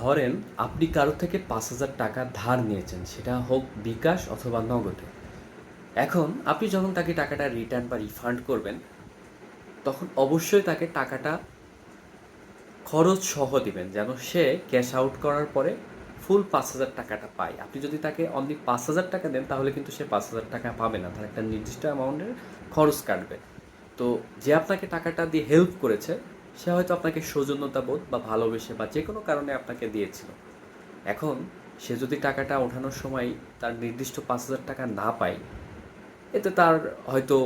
ধরেন আপনি কারও থেকে পাঁচ হাজার টাকা ধার নিয়েছেন, সেটা হোক বিকাশ অথবা নগদে। এখন আপনি যখন তাকে টাকাটা রিটার্ন বা রিফান্ড করবেন, তখন অবশ্যই তাকে টাকাটা খরচ সহ দিবেন, যেন সে ক্যাশ আউট করার পরে ফুল পাঁচ হাজার টাকাটা পায়। আপনি যদি তাকে অনলি পাঁচ হাজার টাকা দেন, তাহলে কিন্তু সে পাঁচ হাজার টাকা পাবে না। তার একটা নির্দিষ্ট অ্যামাউন্টের খরচ কাটবে। তো যে আপনাকে টাকাটা দিয়ে হেল্প করেছে সে হয়তো আপনাকে সৌজন্যতা বোধ বা ভালোবেসে বা যে কোনো কারণে আপনাকে দিয়েছিল। এখন সে যদি টাকাটা ওঠানোর সময় তার নির্দিষ্ট পাঁচ হাজার টাকা না পায়, এতে তার হয়তো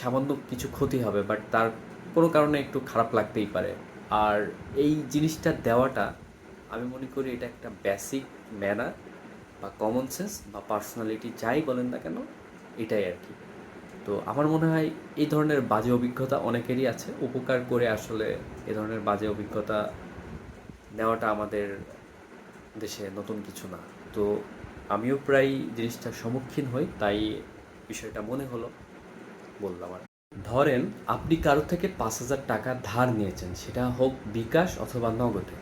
সামান্য কিছু ক্ষতি হবে বাট তার কোনো কারণে একটু খারাপ লাগতেই পারে। আর এই জিনিসটা দেওয়াটা আমি মনে করি এটা একটা বেসিক ম্যানার বা কমন সেন্স বা পার্সোনালিটি যাই বলেন না কেন, এটাই আর কি। তো আমার মনে হয় এই ধরনের বাজে অভিজ্ঞতা অনেকেরই আছে। উপকার করে আসলে এ ধরনের বাজে অভিজ্ঞতা নেওয়াটা আমাদের দেশে নতুন কিছু না। তো আমিও প্রায় জিনিসটার সম্মুখীন হই, তাই বিষয়টা মনে হলো, বললাম আর ধরেন আপনি কারও থেকে পাঁচ হাজার টাকা ধার নিয়েছেন, সেটা হোক বিকাশ অথবা নগদে।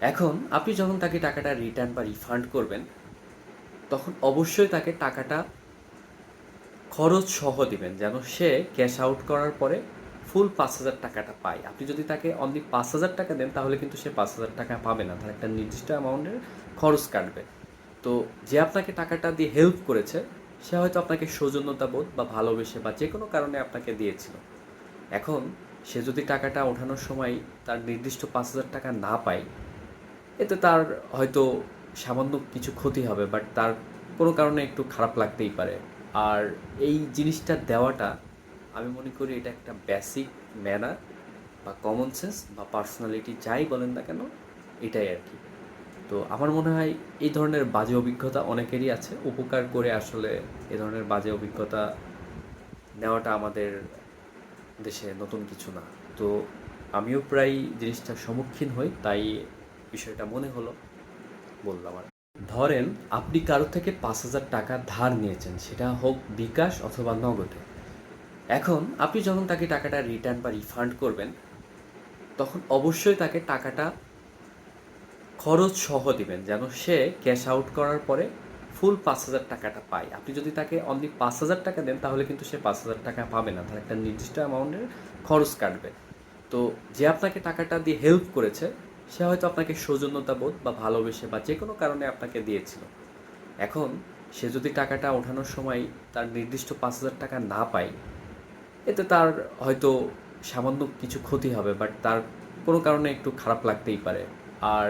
এখন আপনি যখন তাকে টাকাটা রিটার্ন বা রিফান্ড করবেন, তখন অবশ্যই তাকে টাকাটা খরচ সহ দিবেন, যেন সে ক্যাশ আউট করার পরে ফুল পাঁচ হাজার টাকাটা পায়। আপনি যদি তাকে অনলি পাঁচ হাজার টাকা দেন, তাহলে কিন্তু সে পাঁচ হাজার টাকা পাবে না। তার একটা নির্দিষ্ট অ্যামাউন্টের খরচ কাটবে। তো যে আপনাকে টাকাটা দিয়ে হেল্প করেছে, সে হয়তো আপনাকে সৌজন্যতা বোধ বা ভালোবেসে বা যে কোনো কারণে আপনাকে দিয়েছিল। এখন সে যদি টাকাটা ওঠানোর সময় তার নির্দিষ্ট পাঁচ হাজার টাকা না পায়, এতে তার হয়তো সামান্য কিছু ক্ষতি হবে বাট তার কোনো কারণে একটু খারাপ লাগতেই পারে। আর এই জিনিসটা দেওয়াটা আমি মনে করি এটা একটা বেসিক ম্যানার বা কমন সেন্স বা পার্সোনালিটি যাই বলেন না কেন, এটাই আর কি। তো আমার মনে হয় এই ধরনের বাজে অভিজ্ঞতা অনেকেরই আছে, উপকার করে আসলে এ ধরনের বাজে অভিজ্ঞতা নেওয়াটা আমাদের দেশে নতুন কিছু না। তো আমিও প্রায় জিনিসটার সম্মুখীন হই, তাই বিষয়টা মনে হলো, বললাম আর ধরেন, আপনি কারও থেকে পাঁচ হাজার টাকা ধার নিয়েছেন, সেটা হোক বিকাশ অথবা নগদে। এখন আপনি যখন তাকে টাকাটা রিটার্ন বা রিফান্ড করবেন, তখন অবশ্যই তাকে টাকাটা খরচ সহ দিবেন, যেন সে ক্যাশ আউট করার পরে ফুল পাঁচ হাজার টাকাটা পায়। আপনি যদি তাকে অনলি পাঁচ হাজার টাকা দেন, তাহলে কিন্তু সে পাঁচ হাজার টাকা পাবে না। তার একটা নির্দিষ্ট অ্যামাউন্টের খরচ কাটবে। তো যে আপনাকে টাকাটা দিয়ে হেল্প করেছে সে হয়তো আপনাকে সৌজন্যতা বোধ বা ভালোবেসে বা যে কোনো কারণে আপনাকে দিয়েছিল। এখন সে যদি টাকাটা ওঠানোর সময় তার নির্দিষ্ট পাঁচ হাজার টাকা না পায়, এতে তার হয়তো সামান্য কিছু ক্ষতি হবে বাট তার কোনো কারণে একটু খারাপ লাগতেই পারে। আর